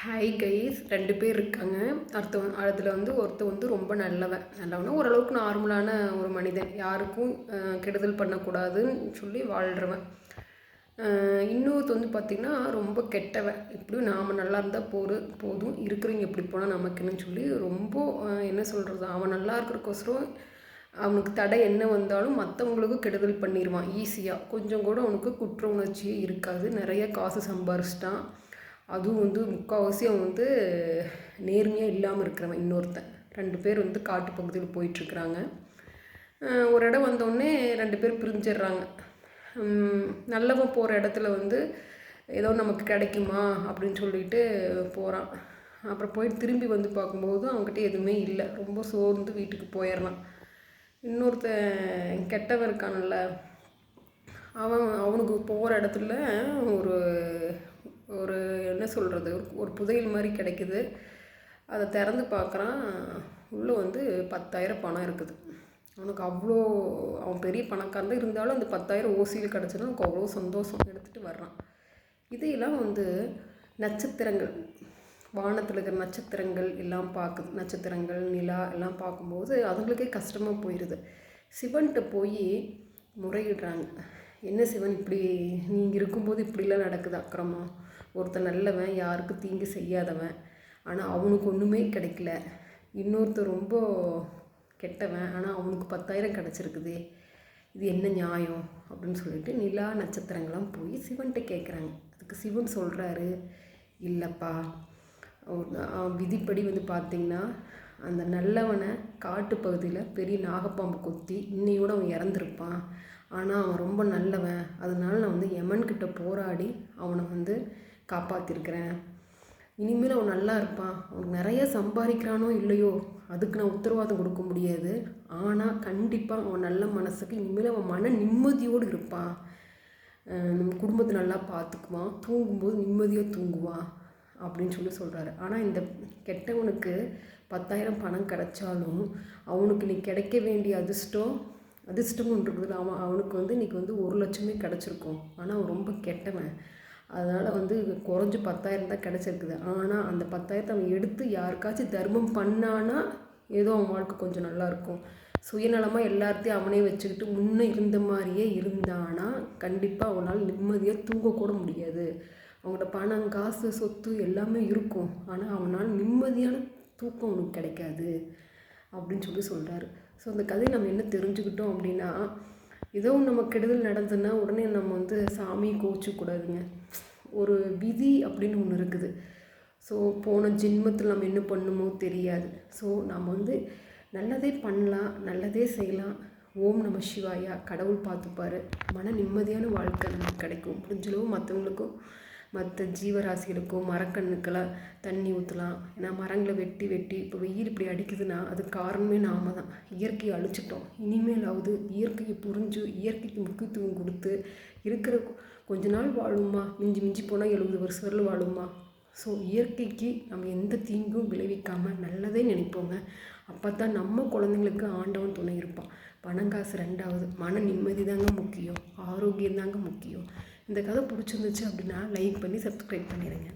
Hi guys ரெண்டு பேர் இருக்காங்க. அடுத்தவன் அதில் வந்து ஒருத்தர் வந்து ரொம்ப நல்லவன். நல்லவனா ஓரளவுக்கு நார்மலான ஒரு மனிதன். யாருக்கும் கெடுதல் பண்ணக்கூடாதுன்னு சொல்லி வாழ்கிறவன் இன்னொருத்த வந்து பார்த்திங்கன்னா ரொம்ப கெட்டவன். இப்படியும் நாம் நல்லா இருந்தால் போரு போதும். இருக்கிறவங்க எப்படி போனால் நமக்குன்னு சொல்லி ரொம்ப என்ன சொல்கிறது அவன் நல்லா இருக்கிறக்கோசரம் அவனுக்கு தடை என்ன வந்தாலும் மற்றவங்களுக்கும் கெடுதல் பண்ணிடுவான் ஈஸியாக கொஞ்சம் கூட அவனுக்கு குற்ற உணர்ச்சியே இருக்காது. நிறைய காசு சம்பாரிச்சிட்டான். அதுவும் வந்து முக்கால்வாசி அவன் வந்து நேர்மையாக இல்லாமல் இருக்கிறவன் இன்னொருத்தன். ரெண்டு பேர் வந்து காட்டு பகுதியில் போயிட்டுருக்குறாங்க. ஒரு இடம் வந்தோடனே ரெண்டு பேர் பிரிஞ்சிடுறாங்க. நல்லவன் போகிற இடத்துல வந்து ஏதோ நமக்கு கிடைக்குமா அப்படின்னு சொல்லிட்டு போகிறான் அப்புறம் போயிட்டு திரும்பி வந்து பார்க்கும்போது அவங்ககிட்ட எதுவுமே இல்லை. ரொம்ப சோர்ந்து வீட்டுக்கு போயிடுறான். இன்னொருத்தன் கெட்டவன் இருக்கான்ல அவன் அவனுக்கு போகிற இடத்துல ஒரு ஒரு என்ன சொல்கிறது ஒரு புதையல் மாதிரி கிடைக்குது. அதை திறந்து பார்க்குறான். உள்ளே வந்து பத்தாயிரம் பணம் இருக்குது. அவனுக்கு அவ்வளோ அவன் பெரிய பணக்காரன் இருந்தாலும் அந்த பத்தாயிரம் ஓசியில் கிடச்சதும் அவனுக்கு அவ்வளோ சந்தோஷம் எடுத்துகிட்டு வர்றான். இதையெல்லாம் வந்து நட்சத்திரங்கள் வானத்தில் இருக்கிற நட்சத்திரங்கள் எல்லாம் பார்க்குது. நட்சத்திரங்கள் நிலா எல்லாம் பார்க்கும்போது அதுங்களுக்கே கஷ்டமாக போயிடுது. சிவன்கிட்ட போய் முறையிடுறாங்க. என்ன சிவன் இப்படி? நீங்கள் இருக்கும்போது இப்படிலாம் நடக்குது அக்கிரமம் ஒருத்தர் நல்லவன் யாருக்கும் தீங்கு செய்யாதவன். ஆனால் அவனுக்கு ஒன்றுமே கிடைக்கல. இன்னொருத்தர் ரொம்ப கெட்டவன் ஆனால் அவனுக்கு பத்தாயிரம் கிடச்சிருக்குது. இது என்ன நியாயம்? அப்படின்னு சொல்லிட்டு நிலா நட்சத்திரங்கள்லாம் போய் சிவன்கிட்ட கேட்குறாங்க அதுக்கு சிவன் சொல்கிறாரு இல்லைப்பா விதிப்படி வந்து பார்த்திங்கன்னா அந்த நல்லவனை காட்டு பகுதியில் பெரிய நாகப்பாம்பு கொத்தி இன்னையோடு அவன் இறந்துருப்பான். ஆனால் அவன் ரொம்ப நல்லவன். அதனால நான் வந்து யமன்கிட்ட போராடி அவனை வந்து காப்பாற்றிருக்கிறேன் இனிமேல் அவன் நல்லா இருப்பான். அவன் நிறைய சம்பாதிக்கிறானோ இல்லையோ அதுக்கு நான் உத்தரவாதம் கொடுக்க முடியாது. ஆனால் கண்டிப்பாக அவன் நல்ல மனசுக்கு இனிமேல் அவன் மன நிம்மதியோடு இருப்பான். நம்ம குடும்பத்தை நல்லா பார்த்துக்குவான். தூங்கும்போது நிம்மதியாக தூங்குவான் அப்படின்னு சொல்லி சொல்கிறாரு ஆனால் இந்த கெட்டவனுக்கு பத்தாயிரம் பணம் கிடைச்சாலும் அவனுக்கு நீ கிடைக்க வேண்டிய அதிர்ஷ்டம் அதிர்ஷ்டம் இருக்குது அவன் அவனுக்கு வந்து இன்றைக்கி வந்து ஒரு லட்சமே கிடச்சிருக்கும். ஆனால் அவன் ரொம்ப கெட்டவன். அதனால் வந்து குறைஞ்சி பத்தாயிரம் தான் கிடச்சிருக்குது. ஆனால் அந்த பத்தாயிரத்தை அவன் எடுத்து யாருக்காச்சும் தர்மம் பண்ணானா ஏதோ அவன் வாழ்க்கை கொஞ்சம் நல்லாயிருக்கும் சுயநலமாக எல்லாத்தையும் அவனே வச்சுக்கிட்டு முன்னே இருந்த மாதிரியே இருந்தானா கண்டிப்பாக அவனால் நிம்மதியாக தூங்கக்கூட முடியாது. அவங்கள்ட்ட பணம் காசு சொத்து எல்லாமே இருக்கும். ஆனால் அவனால் நிம்மதியான தூக்கம் அவனுக்கு கிடைக்காது. அப்படின்னு சொல்லி சொல்கிறாரு ஸோ அந்த கதையை நம்ம என்ன தெரிஞ்சுக்கிட்டோம் அப்படின்னா ஏதோ நம்ம கெடுதல் நடந்ததுன்னா உடனே நம்ம வந்து சாமியை கோச்சிக்கூடாதுங்க ஒரு விதி அப்படின்னு ஒன்று இருக்குது. ஸோ போன ஜென்மத்தில் நம்ம என்ன பண்ணுமோ தெரியாது. ஸோ நம்ம வந்து நல்லதே பண்ணலாம் நல்லதே செய்யலாம். ஓம் நம சிவாயா கடவுள் பார்த்துப்பார். மன நிம்மதியான வாழ்க்கை நமக்கு கிடைக்கும். முடிஞ்சளவு மற்றவங்களுக்கும் மற்ற ஜீவராசிகளுக்கோ மரக்கண்ணுக்கெல்லாம் தண்ணி ஊற்றலாம் ஏன்னா மரங்களை வெட்டி வெட்டி இப்போ வெயில் இப்படி அடிக்குதுன்னா அது காரணமே நாம தான். இயற்கையை அழிச்சிட்டோம். இனிமேலாவது இயற்கையை புரிஞ்சு இயற்கைக்கு முக்கியத்துவம் கொடுத்து இருக்கிற கொஞ்ச நாள் வாழுமா மிஞ்சி மிஞ்சி போனால் எழுபது வருஷம் வரலும் வாழுமா ஸோ இயற்கைக்கு நம்ம எந்த தீங்கும் விளைவிக்காமல் நல்லதே நினைப்போங்க. அப்போ தான் நம்ம குழந்தைங்களுக்கு ஆண்டவன் துணை இருப்பான். பணம் காசு ரெண்டாவது. மன நிம்மதி தாங்க முக்கியம். ஆரோக்கியம் தாங்க முக்கியம். இந்த கதை பிடிச்சிருந்துச்சு அப்படின்னா லைக் பண்ணி சப்ஸ்கிரைப் பண்ணிடுங்க